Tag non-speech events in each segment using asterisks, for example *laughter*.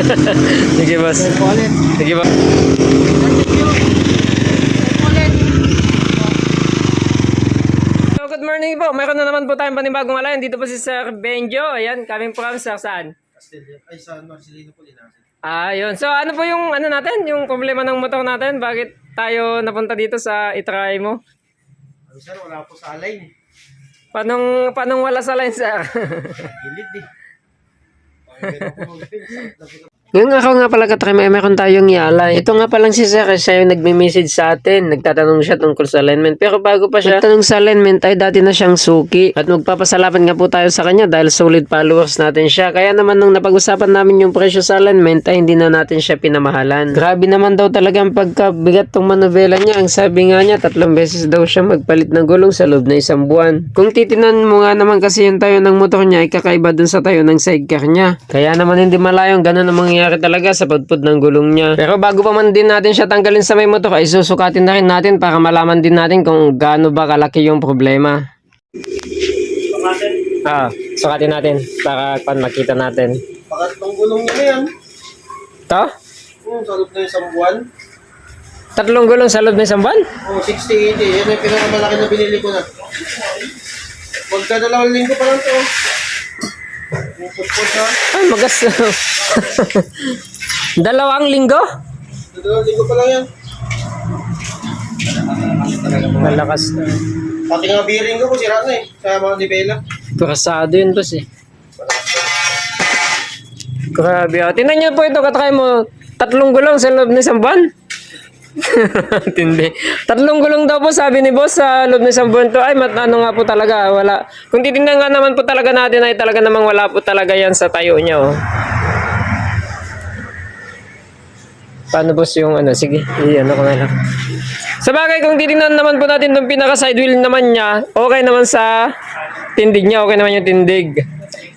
Sige, boss. Sige, boss. So, good morning po. Mayroon na naman po tayong panibagong alayan. Dito po si Sir Benjo. Ayan, coming from Sir saan? Ay, sa Marcelino po linasin. Ah, yun. So, ano po yung ano natin? Yung problema ng motor natin? Bakit tayo napunta dito sa itry mo? Ano sir, wala po sa alay. eh. Panong, panong wala sa line, sir? Gilid eh. Begitu. Na po. Ngayon ako nga pala katry, may meron tayong ialay. Ito nga palang si Sir, siya yung nagme-message sa atin. Nagtatanong siya tungkol sa alignment. Pero bago pa siya tanong sa alignment, ay dati na siyang suki. At magpapasalamat nga po tayo sa kanya dahil solid followers natin siya. Kaya naman nung napag-usapan namin yung presyo sa alignment, ay hindi na natin siya pinamahalan. Grabe naman daw talaga ang pagkabigat tong manovela niya. Ang sabi nga niya, tatlong beses daw siya magpalit ng gulong sa loob na isang buwan. Kung titinan mo nga naman kasi yung tayo ng motor niya, ay kakaiba dun sa tayo ng sidecar niya. Kaya naman hindi malayong ganun ang mangyayari talaga sa pagpud ng gulong niya. Pero bago pa man din natin siya tanggalin sa may motor, ay susukatin na rin natin para malaman din natin kung gaano ba kalaki yung problema. Ah, sukatin natin para pan makita natin. Pangatlong gulong niya na yan. To? Hmm, sa loob na isang buwan. Tatlong gulong sa loob ng isang buwan? Oh, 60-80. Yan yung pinakamalaki na binili ko na. Pagka dalawang linggo pa lang to. Ay, magas. *laughs* Dalawang linggo? Dalawang linggo pa lang yan. Malakas. Pati nga bearing ko, sira na eh. Sa mga nibela. Kurasado yun, boss eh. Grabe. ah. Tingnan niyo po ito, katry mo. Tatlong gulong sa loob ng isang buwan. *laughs* Tindi. Tatlong gulong daw po sabi ni boss sa loob ng isang buwan to. Ay, mat ano nga po talaga. Wala. Kung titingnan nga naman po talaga natin ay talaga namang wala po talaga yan sa tayo niya. Oh. Paano boss yung ano? Sige, iyan ako na lang. Sa bagay, kung titingnan naman po natin itong pinaka side wheel naman niya, okay naman sa tindig niya, okay naman yung tindig.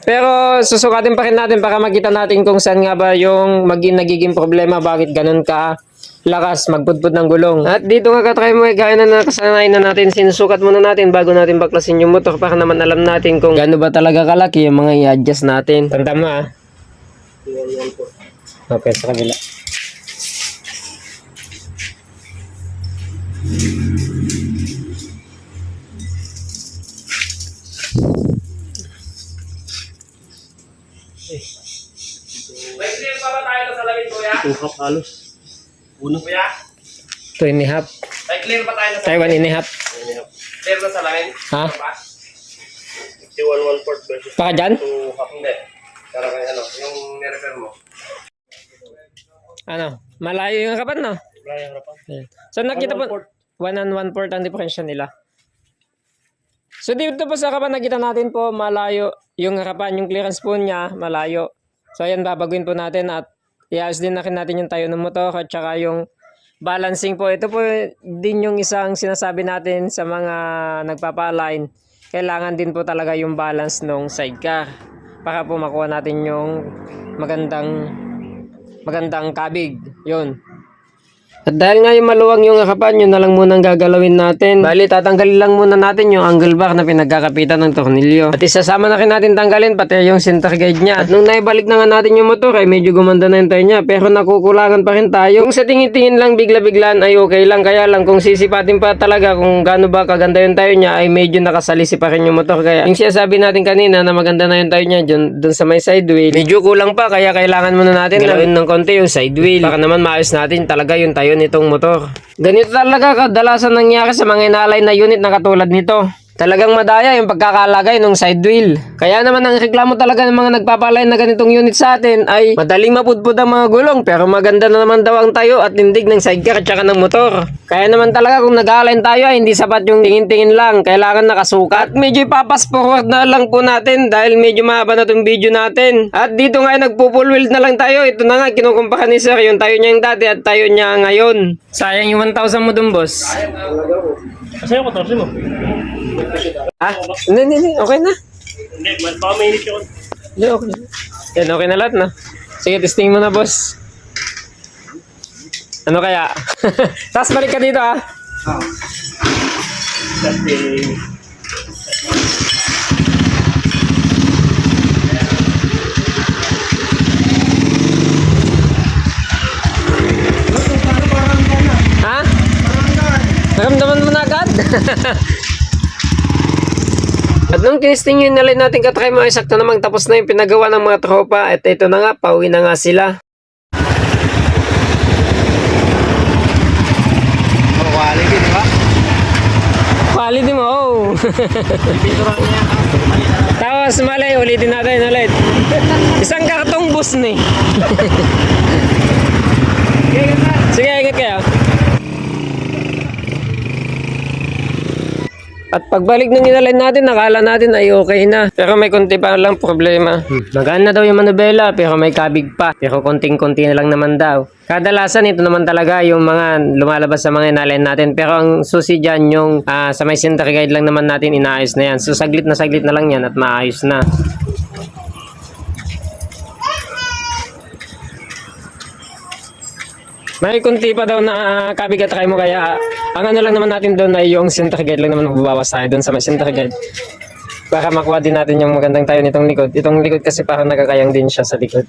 Pero susukatin pa rin natin para makita natin kung saan nga ba yung maging nagiging problema, bakit ganun ka lakas magpudpud ng gulong. At dito nga katry mo, eh, gaya na nakasanayan na natin, sinusukat muna natin bago natin baklasin yung motor para naman alam natin kung gaano ba talaga kalaki yung mga i-adjust natin. Tanda mo ah. Okay, sa kabila. May clear Uno. Kuya? Two and a half. May clear pa tayo na Tayo one and a half. Clear na salamin? Ha? 61 one fourth versus Baka dyan? two half. Hindi. Para kay ano, yung nirefer mo. Ano? Malayo yung harapan, no? Wala yung harapan. Ayan. So nakita po, one and one fourth ang diferensya nila. So dito po sa harapan nakita natin po malayo yung harapan, yung clearance po niya malayo. So ayan babaguhin po natin at iayos din na rin natin yung tayo ng motor at saka yung balancing po. Ito po din yung isang sinasabi natin sa mga nagpapa-align. Kailangan din po talaga yung balance ng sidecar para po makuha natin yung magandang magandang kabig. Yun. At dahil nga yung maluwang yung harapan, yun na lang muna ang gagalawin natin. Bali, tatanggalin lang muna natin yung angle bar na pinagkakapitan ng tornilyo. At isasama na rin natin tanggalin pati yung center guide niya. At nung naibalik na nga natin yung motor, ay medyo gumanda na yung tayo niya. Pero nakukulangan pa rin tayo. Kung sa tingin-tingin lang bigla-biglaan ay okay lang. Kaya lang kung sisipatin pa talaga kung gaano ba kaganda yung tayo niya, ay medyo nakasalisi pa rin yung motor. Kaya yung sinasabi natin kanina na maganda na yung tayo niya dun, dun sa may side wheel, medyo kulang pa. Kaya kailangan muna natin galawin ng konti yung side wheel. Para naman maayos natin talaga yung tayo nitong motor. Ganito talaga kadalasan nangyari sa mga inalay na unit na katulad nito. Talagang madaya yung pagkakalagay ng side wheel. Kaya naman ang reklamo talaga ng mga nagpapalay na ganitong unit sa atin ay madaling mapudpud ang mga gulong pero maganda na naman daw ang tayo at tindig ng sidecar at saka ng motor. Kaya naman talaga kung nag-align tayo ay hindi sapat yung tingin-tingin lang. Kailangan nakasukat. At medyo ipapas forward na lang po natin dahil medyo mahaba na itong video natin. At dito nga nagpo-full wheel na lang tayo. Ito na nga kinukumpara ni sir yung tayo niya yung dati at tayo niya ngayon. Sayang yung 1,000 mo dun boss. Kasi ako, tapos mo. Ha? Hindi, hindi, hindi. Okay na. Hindi, baka mainit yun. Hindi, okay na. Yan, okay na lahat na. Sige, testing mo na, boss. Ano kaya? *laughs* Tapos balik ka dito, ah. ha? Oo. Testing. Naramdaman mo na agad? *laughs* Nung tinisting yung nalay natin katry mga sakto namang tapos na yung pinagawa ng mga tropa at ito na nga, pauwi na nga sila. Oh, quality, di ba? Quality mo, oh. *laughs* Tapos malay, ulitin natin ulit. Isang kartong bus ni. *laughs* Sige, ingat kayo. At pagbalik ng inalay natin, nakala natin ay okay na. Pero may konti pa lang problema. Magaan na daw yung manubela, pero may kabig pa. Pero konting-konti na lang naman daw. Kadalasan ito naman talaga yung mga lumalabas sa mga inalay natin. Pero ang susi dyan yung ah, sa may center guide lang naman natin inaayos na yan. So saglit na saglit na lang yan at maayos na. May kunti pa daw na uh, kabigat try mo kaya ang ano lang naman natin doon ay yung center guide lang naman magbabawas tayo doon sa may center guide. Para makuha din natin yung magandang tayo nitong likod. Itong likod kasi parang nagkakayang din siya sa likod.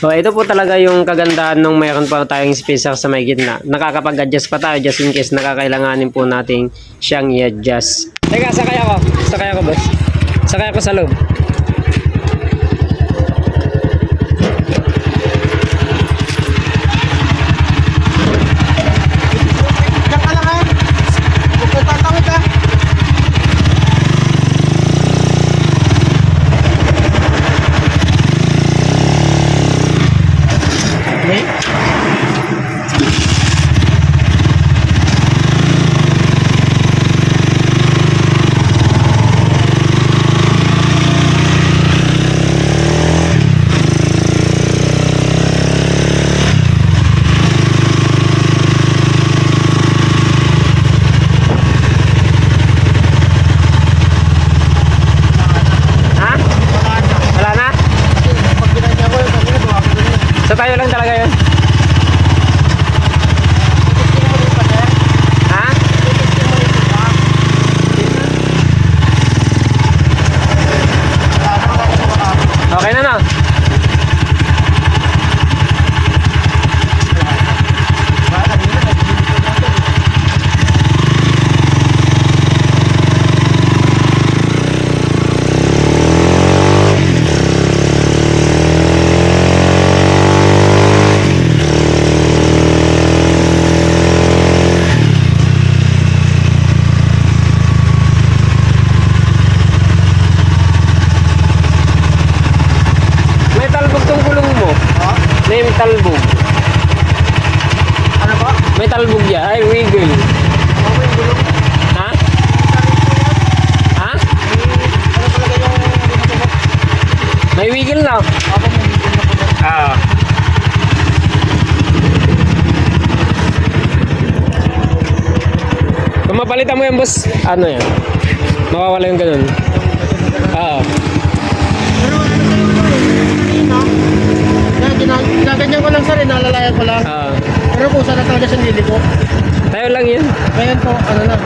So ito po talaga yung kagandahan nung mayroon pa tayong spacer sa may gitna. Nakakapag-adjust pa tayo just in case nakakailanganin po nating siyang i-adjust. Teka, sakay ako. Sakay ako boss. Sakay ako sa loob. Diyan ka lang ha. Huwag ka tatawid ha. Okay. Ha? Wala na? Pag binanya ko yung kanina, gawa ko doon yun. So tayo lang talaga yun. Ha? Okay na na. May talbog tong gulong mo. Ha? May talbog. Ano ba? May talbog ya. Ay, wiggle. Gulong. Ha? Ha? Ano? May wiggle na. Ah. Kung mapalitan mo yan, boss, ano yan? Mawawala yung ganun. Oo. Pero ano kayo no? Kaya gina- ginaganyan ko lang sir, nalalayan ko lang. Oo. Pero kung sana talaga siya niligo. Tayo lang yun. Ngayon po, ano na.